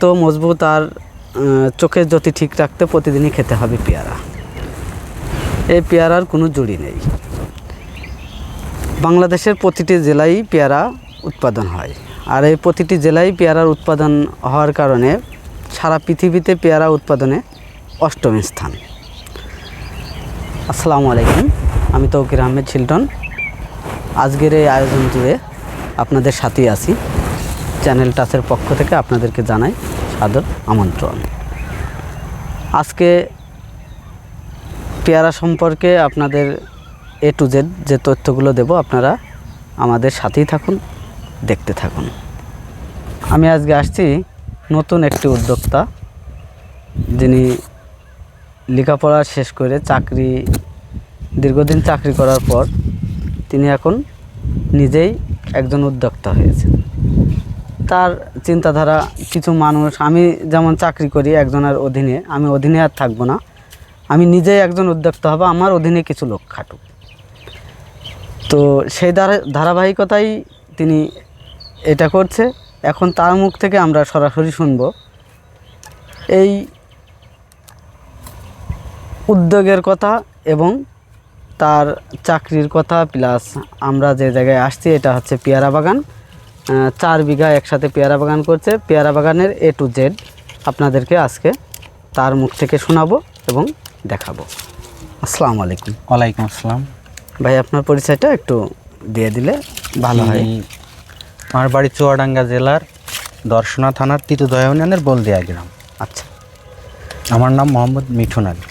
শক্ত মজবুত আর চোখের জ্যোতি ঠিক রাখতে প্রতিদিনই খেতে হবে পেয়ারা। এই পেয়ারার কোনো জুড়ি নেই। বাংলাদেশের প্রতিটি জেলায় পেয়ারা উৎপাদন হয়। আর এই প্রতিটি জেলায় পেয়ারার উৎপাদন হওয়ার কারণে সারা পৃথিবীতে পেয়ারা উৎপাদনে অষ্টম স্থান। আসসালামু আলাইকুম, আমি তৌকির আহমেদ ছিলটন আজকের এই আয়োজন জুড়ে আপনাদের সাথেই আছি। চ্যানেল টাচের পক্ষ থেকে আপনাদেরকে জানাই সাদর আমন্ত্রণ। আজকে পেয়ারা সম্পর্কে আপনাদের এ টু জেড যে তথ্যগুলো দেব, আপনারা আমাদের সাথেই থাকুন, দেখতে থাকুন। আমি আজকে আসছি নতুন একটি উদ্যোক্তা, যিনি লেখাপড়া শেষ করে চাকরি, দীর্ঘদিন চাকরি করার পর তিনি এখন নিজেই একজন উদ্যোক্তা হয়েছেন। তার চিন্তাধারা কিছু মানুষ, আমি যেমন চাকরি করি একজনের অধীনে, আমি অধীনে আর থাকব না। আমি নিজেই একজন উদ্যোক্তা হব, আমার অধীনে কিছু লোক খাটুক। তো সেই ধারা, ধারাবাহিকতাই তিনি এটা করছে। এখন তার মুখ থেকে আমরা সরাসরি শুনব। এই উদ্যোগের কথা এবং তার চাকরির কথা, প্লাস আমরা যে জায়গায় আসছি, এটা হচ্ছে পেয়ারা বাগান চার বিঘা একসাথে পেয়ারা বাগান করছে। পেয়ারা বাগানের এ টু জেড আপনাদেরকে আজকে তার মুখ থেকে শোনাবো এবং দেখাবো। আসসালামু আলাইকুম। ওয়ালাইকুম আসসালাম। ভাই আপনার পরিচয়টা একটু দিয়ে দিলে ভালো হয়। আমার বাড়ি চুয়াডাঙ্গা জেলার দর্শনা থানার তিতুদয়া ইউনিয়নের বলদিয়া গ্রাম। আচ্ছা। আমার নাম মোহাম্মদ মিঠুন আলী।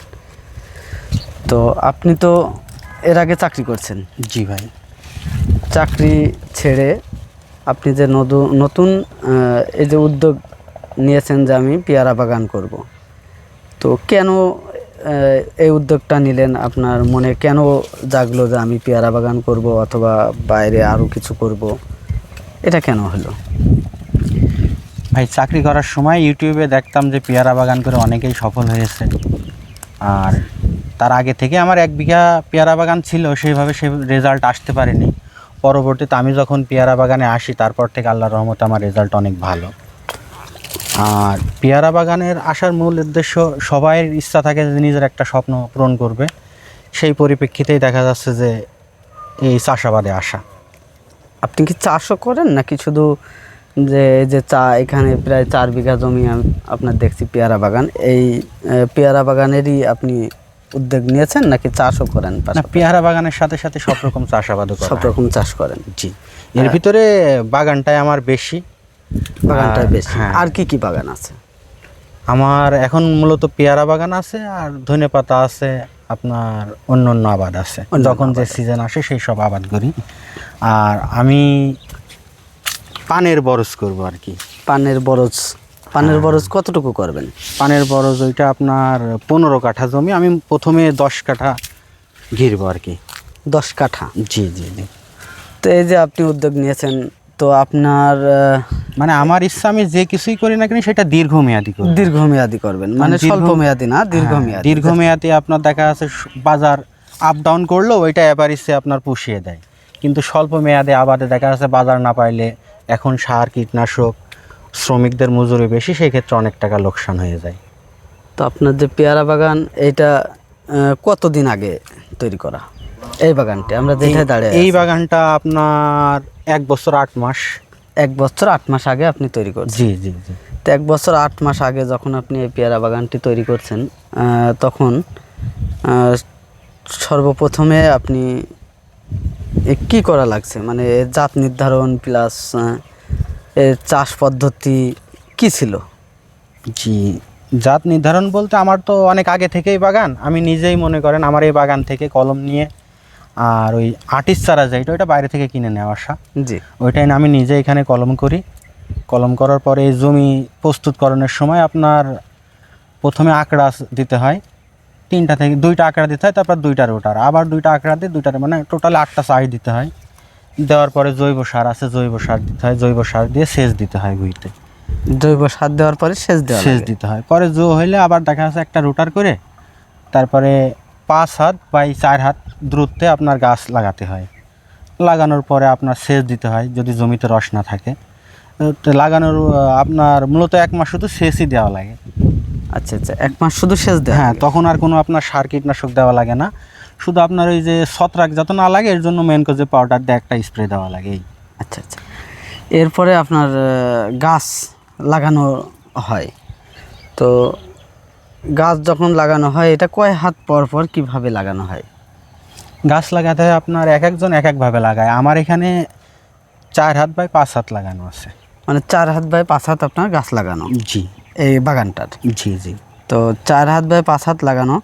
তো আপনি তো এর আগে চাকরি করছেন? জি ভাই। চাকরি ছেড়ে আপনি যে নতুন এই যে উদ্যোগ নিয়েছেন যে আমি পেয়ারা বাগান করব। তো কেন এই উদ্যোগটা নিলেন? আপনার মনে কেন জাগলো যে আমি পেয়ারা বাগান করব অথবা বাইরে আরও কিছু করব? এটা কেন হলো? ভাই, চাকরি করার সময় ইউটিউবে দেখতাম যে পেয়ারা বাগান করে অনেকেই সফল হয়েছে। আর তার আগে থেকে আমার এক বিঘা পেয়ারা বাগান ছিল, সেইভাবে সে রেজাল্ট আসতে পারেনি। পরবর্তীতে আমি যখন পেয়ারা বাগানে আসি, তারপর থেকে আল্লাহর রহমতে আমার রেজাল্ট অনেক ভালো। আর পেয়ারা বাগানের আসার মূল উদ্দেশ্য সবাই ইচ্ছা থাকে যে নিজের একটা স্বপ্ন পূরণ করবে। সেই পরিপ্রেক্ষিতেই দেখা যাচ্ছে যে এই চাষাবাদে আসা। আপনি কি চাষও করেন? নাকি শুধু যে যে চা, এখানে প্রায় চার বিঘা জমি আপনার দেখছি পেয়ারা বাগান। এই পেয়ারা বাগানেরই আপনি উদ্যোগ নিয়েছেন নাকি চাষও করেন পেয়ারা বাগানের সাথে সাথে সব রকম চাষাবাদও সব রকম চাষ করেন জি। এর ভিতরে বাগানটাই আমার বেশি। বাগানটা বেশি। হ্যাঁ। আর কি কি বাগান আছে? আমার এখন মূলত পেয়ারা বাগান আছে আর ধনে পাতা আছে আপনার অন্য অন্য আবাদ আছে। যখন যে সিজন আসে সেই সব আবাদ করি। আর আমি পানের বরজ করব আর কি। পানের বরজ পানের। বরজ কতটুকু করবেন? পানের বরজ ওইটা আপনার পনেরো কাঠা জমি আমি প্রথমে দশ কাঠা ঘিরবো আর কি। দশ কাঠা? জি জি জি। তো এই যে আপনি উদ্যোগ নিয়েছেন তো আপনার মানে আমার ইচ্ছা আমি যে কিছুই করি না কেন সেটা দীর্ঘমেয়াদী করি দীর্ঘমেয়াদী করবেন। মানে দীর্ঘ- স্বল্প মেয়াদী না হ্যাঁ, দীর্ঘমেয়াদী। দীর্ঘমেয়াদী আপনার দেখা যাচ্ছে স- বাজার আপ ডাউন করলেও ওইটা অ্যাভারেজে আপনার পুষিয়ে দেয়। কিন্তু স্বল্প মেয়াদে আবাদে দেখা যাচ্ছে বাজার না পাইলে এখন সার কীটনাশক শ্রমিকদের মজুরি বেশি সেই ক্ষেত্রে অনেক টাকা লোকসান হয়ে যায়। তো আপনার যে পেয়ারা বাগান এইটা আহ, কতদিন আগে তৈরি করা? এই বাগানটা আমরা যেখানে দাঁড়িয়ে এই বাগানটা আপনার এক বছর আট মাস। এক বছর আট মাস আগে আপনি তৈরি করছেন? জি জি জি। তো এক বছর আট মাস আগে যখন আপনি এই পেয়ারা বাগানটি তৈরি করছেন তখন সর্বপ্রথমে আপনি কি করা লাগছে? মানে জাত নির্ধারণ প্লাস চাষ পদ্ধতি কি ছিল? জি জাত নির্ধারণ বলতে আমার তো অনেক আগে থেকেই বাগান। আমি নিজেই মনে করেন আমার এই বাগান থেকে কলম নিয়ে আর ওই আর্টিস্ট চারা যেটা ওইটা বাইরে থেকে কিনে নেওয়া আসা। জি। ওইটাই না আমি নিজে এখানে কলম করি। কলম করার পরে এই জমি প্রস্তুতকরণের সময় আপনার প্রথমে আঁকড়া দিতে হয়। তিনটা থেকে দুইটা আঁকড়া দিতে হয় তারপর দুইটা রোটার। আবার দুইটা আঁকড়া দিয়ে দুইটা মানে টোটাল আটটা সাইড দিতে হয়। দেওয়ার পরে জৈব সার আছে জৈব সার দিতে হয় জৈব সার দিয়ে সেচ দিতে হয় ভুঁইতে জৈব সার দেওয়ার পরে সেচ দেওয়া সেচ দিতে হয়। পরে জো হইলে আবার দেখা যাচ্ছে একটা রোটার করে তারপরে পাঁচ হাত বাই চার হাত দূরত্বে আপনার গাছ লাগাতে হয়। লাগানোর পরে আপনার সেচ দিতে হয় যদি জমিতে রস না থাকে। তো লাগানোর আপনার মূলত এক মাস শুধু সেচই দেওয়া লাগে। আচ্ছা আচ্ছা এক মাস শুধু সেচ দেয় হ্যাঁ তখন আর কোনো আপনার সার কীটনাশক দেওয়া লাগে না। শুধু আপনার ওই যে ছত্রাক যত না লাগে এর জন্য মেন যে পাউডার দিয়ে একটা স্প্রে দেওয়া লাগে আচ্ছা আচ্ছা। এরপরে আপনার গাছ লাগানো হয়। তো গাছ যখন লাগানো হয় এটা কয় হাত পর পর কীভাবে লাগানো হয়? গাছ লাগাতে হয় আপনার এক একজন এক একভাবে লাগায়। আমার এখানে চার হাত বাই পাঁচ হাত লাগানো আছে। মানে চার হাত বাই পাঁচ হাত আপনার গাছ লাগানো? জি। এই বাগানটার? জি জি। তো চার হাত বাই পাঁচ হাত লাগানো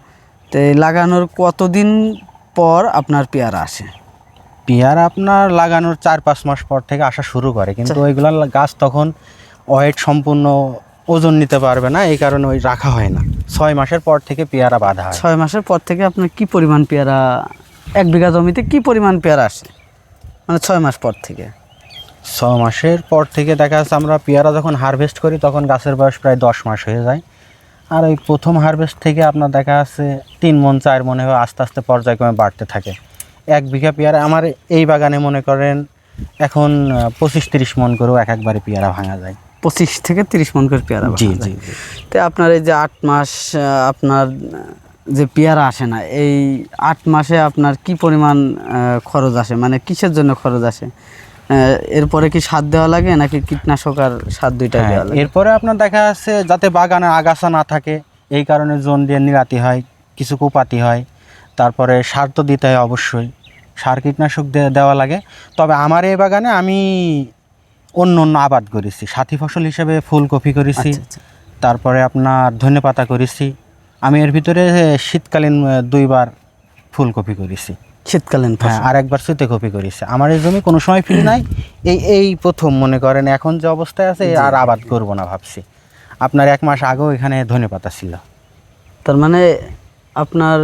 তো লাগানোর কতদিন পর আপনার পেয়ারা আসে? পেয়ারা আপনার লাগানোর চার পাঁচ মাস পর থেকে আসা শুরু করে কিন্তু ওইগুলা গাছ তখন ওয়েট সম্পূর্ণ ওজন নিতে পারবে না এই কারণে ওই রাখা হয় না। ছয় মাসের পর থেকে পেয়ারা বাঁধা হয়। ছয় মাসের পর থেকে আপনার কি পরিমাণ পেয়ারা এক বিঘা জমিতে কি পরিমাণ পেয়ারা আসে? মানে ছয় মাস পর থেকে। ছ মাসের পর থেকে দেখা যাচ্ছে আমরা পেয়ারা যখন হারভেস্ট করি তখন গাছের বয়স প্রায় দশ মাস হয়ে যায়। আর ওই প্রথম হারভেস্ট থেকে আপনার দেখা যাচ্ছে তিন মন চার মনে হয় আস্তে আস্তে পর্যায়ক্রমে বাড়তে থাকে। এক বিঘা পেয়ারা আমার এই বাগানে মনে করেন এখন পঁচিশ তিরিশ মন করেও এক একবারে পেয়ারা ভাঙা যায়। পঁচিশ থেকে তিরিশ মন করে পেয়ারা জি জি তো আপনার এই যে আট মাস আপনার যে পেয়ারা আসে না এই আট মাসে আপনার কি পরিমাণ খরচ আসে? মানে কিসের জন্য খরচ আসে? এরপরে কি সার দেওয়া লাগে নাকি কীটনাশক আর সার দুইটা হ্যাঁ, দেওয়া লাগে? এরপরে আপনার দেখা যাচ্ছে যাতে বাগানে আগাছা না থাকে এই কারণে জোন দিয়ে নিরাতি হয় কিছু কুপাতি হয় তারপরে সার তো দিতে হয় অবশ্যই সার কীটনাশক দেওয়া লাগে। তবে আমার এই বাগানে আমি অন্য অন্য আবাদ করেছি সাথী ফসল হিসেবে ফুলকপি করেছি আচ্ছা, আচ্ছা। তারপরে আপনার ধনেপাতা করেছি আমি এর ভিতরে শীতকালীন দুইবার ফুলকপি করেছি। শীতকালীন হ্যাঁ ফসল। আর একবার সুতে কপি করেছে। আমার এই জমি কোনো সময় ফ্রি নাই। এই এই প্রথম মনে করেন এখন যে অবস্থায় আছে আর আবাদ করব না ভাবছি। আপনার এক মাস আগেও এখানে ধনে পাতা ছিল। তার মানে আপনার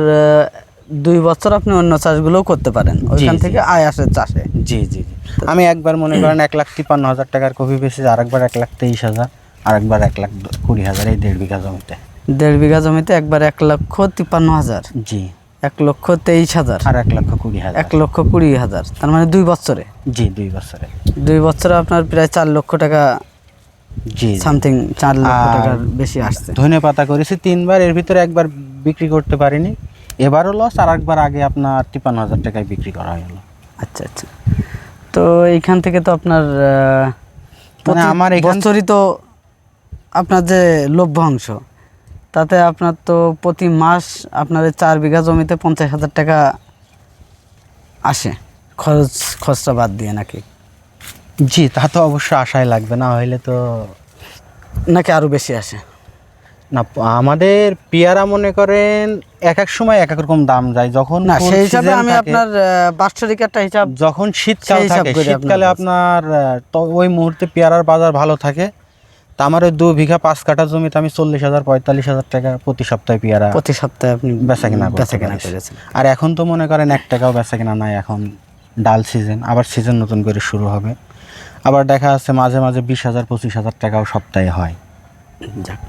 দুই বছর আপনি অন্য চাষগুলোও করতে পারেন। ওইখান থেকে আয় আসে চাষে। জি জি জি। আমি একবার মনে করেন এক লাখ তিপ্পান্ন হাজার টাকার কপি পেয়েছি আর একবার এক লাখ তেইশ হাজার আর একবার এক লাখ কুড়ি হাজার এই দেড় বিঘা জমিতে। দেড় বিঘা জমিতে একবার এক লক্ষ তিপ্পান্ন হাজার। জি। এক লক্ষ তেইশ হাজার। আর এক লক্ষ কুড়ি হাজার। এক লক্ষ কুড়ি হাজার। তার মানে দুই বছরে? জি দুই বছরে। দুই বছরে আপনার প্রায় চার লক্ষ টাকা জি। সামথিং চার লক্ষ টাকার বেশি আসছে। ধনে পাতা করেছি তিনবার এর ভিতরে একবার বিক্রি করতে পারিনি। এবারও লস আর একবার আগে আপনার তিপ্পান্ন হাজার টাকায় বিক্রি করা হলো আচ্ছা আচ্ছা। তো এইখান থেকে তো আপনার মানে আমার বছরই তো আপনার যে লভ্যাংশ তাতে আপনার তো প্রতি মাস আপনার চার বিঘা জমিতে পঞ্চাশ হাজার টাকা আসে। খরচ খরচটা বাদ দিয়ে নাকি? জি তা তো অবশ্যই আশায় লাগবে। না হইলে তো নাকি আরও বেশি আসে? না আমাদের পেয়ারা মনে করেন এক এক সময় এক এক রকম দাম যায়। যখন না সেই হিসাবে আমি আপনার বাৎসরিক একটা হিসাব যখন শীতকাল থাকে শীতকালে আপনার ওই মুহূর্তে পেয়ারার বাজার ভালো থাকে। তা আমার ওই দু বিঘা পাঁচ কাঠা জমিতে আমি চল্লিশ হাজার পঁয়তাল্লিশ হাজার টাকা প্রতি সপ্তাহে পেয়ারা প্রতি সপ্তাহে আপনি বেচা কিনা বেচা কেনা করেছেন। আর এখন তো মনে করেন এক টাকাও বেচা কিনা নাই এখন ডাল সিজন আবার সিজন নতুন করে শুরু হবে। আবার দেখা যাচ্ছে মাঝে মাঝে বিশ হাজার পঁচিশ হাজার টাকাও সপ্তাহে হয়। যাক।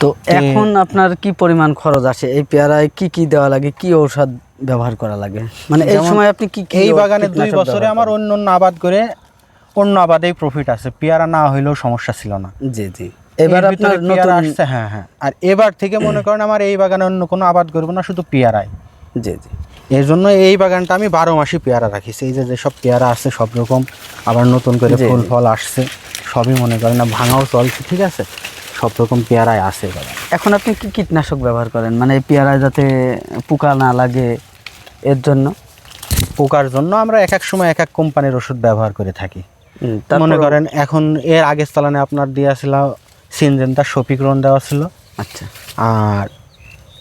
তো এখন আপনার কি পরিমাণ খরচ আসে এই পেয়ারায় কি কি দেওয়া লাগে? কি ঔষধ ব্যবহার করা লাগে? মানে এই সময় আপনি কি কি এই বাগানে দুই বছরে আমার অন্য অন্য আবাদ করে অন্য আবাদেই প্রফিট আছে। পেয়ারা না হইলেও সমস্যা ছিল না। জি জি। এবার আপনার নতুন আসছে হ্যাঁ হ্যাঁ। আর এবার থেকে মনে করেন আমার এই বাগানে অন্য কোনো আবাদ করব না শুধু পেয়ারায় জি জি। এই জন্য এই বাগানটা আমি বারো মাসই পেয়ারা রাখিছি। এই যে যেসব পেয়ারা আছে সব রকম আবার নতুন করে ফুল ফল আসছে সবই মনে করেন না ভাঙাও চলছে ঠিক আছে? সব রকম পেয়ারায় আছে এখন আপনি কি কীটনাশক ব্যবহার করেন? মানে পেয়ারায় যাতে পোকা না লাগে এর জন্য? পোকার জন্য আমরা এক এক সময় এক এক কোম্পানির ওষুধ ব্যবহার করে থাকি। মনে করেন এখন এর আগের চালানে আপনার দেওয়া ছিল সিনজেন্টার শপিক্রন দেওয়া ছিল। আচ্ছা। আর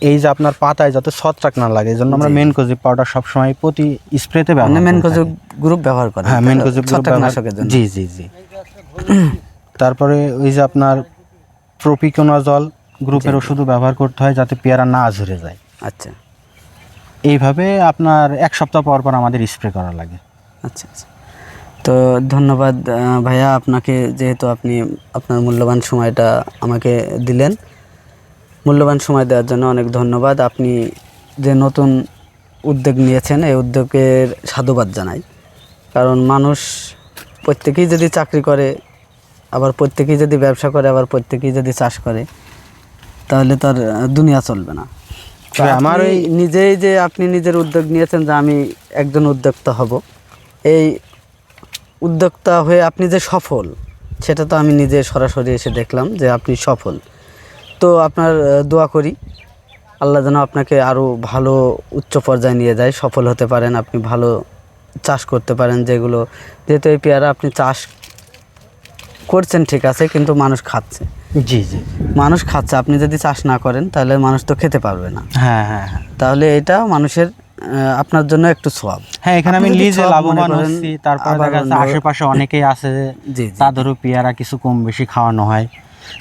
এই যে আপনার পাতায় যাতে ছত্রাক না লাগে এই জন্য আমরা জি। মেনকোজি পাউডার সবসময় প্রতি স্প্রেতে ব্যবহার মানে করে মেনকোজো গ্রুপ ব্যবহার করেন হ্যাঁ মেনকোজি ছত্রাকনাশকের জন্য। জি জি জি। তারপরে ওই যে আপনার প্রপিকোনাজল গ্রুপের ওষুধও ব্যবহার করতে হয় যাতে পেয়ারা না ঝরে যায়। আচ্ছা। এইভাবে আপনার এক সপ্তাহ পর পর আমাদের স্প্রে করা লাগে। আচ্ছা আচ্ছা। তো ধন্যবাদ ভাইয়া। আপনাকে যেহেতু আপনি আপনার মূল্যবান সময়টা আমাকে দিলেন মূল্যবান সময় দেওয়ার জন্য অনেক ধন্যবাদ। আপনি যে নতুন উদ্যোগ নিয়েছেন এই উদ্যোগের সাধুবাদ জানাই। কারণ মানুষ প্রত্যেকেই যদি চাকরি করে আবার প্রত্যেকেই যদি ব্যবসা করে আবার প্রত্যেকেই যদি চাষ করে তাহলে তার দুনিয়া চলবে না। আমার ওই- নিজেই যে আপনি নিজের উদ্যোগ নিয়েছেন যে আমি একজন উদ্যোক্তা হব এই উদ্যোক্তা হয়ে আপনি যে সফল সেটা তো আমি নিজে সরাসরি এসে দেখলাম যে আপনি সফল। তো আপনার দোয়া করি আল্লাহ যেন আপনাকে আরও ভালো উচ্চ পর্যায়ে নিয়ে যায় সফল হতে পারেন আপনি ভালো চাষ করতে পারেন যেগুলো যেহেতু এই পেয়ারা আপনি চাষ করছেন ঠিক আছে কিন্তু মানুষ খাচ্ছে। জি জি। মানুষ খাচ্ছে আপনি যদি চাষ না করেন তাহলে মানুষ তো খেতে পারবে না। হ্যাঁ হ্যাঁ হ্যাঁ। তাহলে এটা মানুষের আপনার জন্য একটু সোয়াব। হ্যাঁ এখানে আমি লিজে লাভবান হচ্ছি তারপরে দেখা যাচ্ছে আশেপাশে অনেকেই আছে যে তাদেরও পেয়ারা কিছু কম বেশি খাওয়ানো হয়।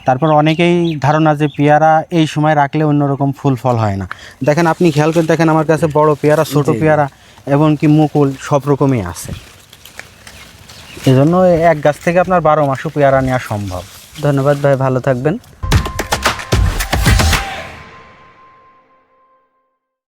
তারপর অনেকেই ধারণা যে পেয়ারা এই সময় রাখলে অন্যরকম ফুল ফল হয় না। দেখেন আপনি খেয়াল করে দেখেন আমার কাছে বড় পেয়ারা ছোট। পেয়ারা এমনকি মুকুল সব রকমই আছে। এজন্য এক গাছ থেকে আপনার বারো মাসও পেয়ারা নেওয়া সম্ভব। ধন্যবাদ ভাই ভালো থাকবেন।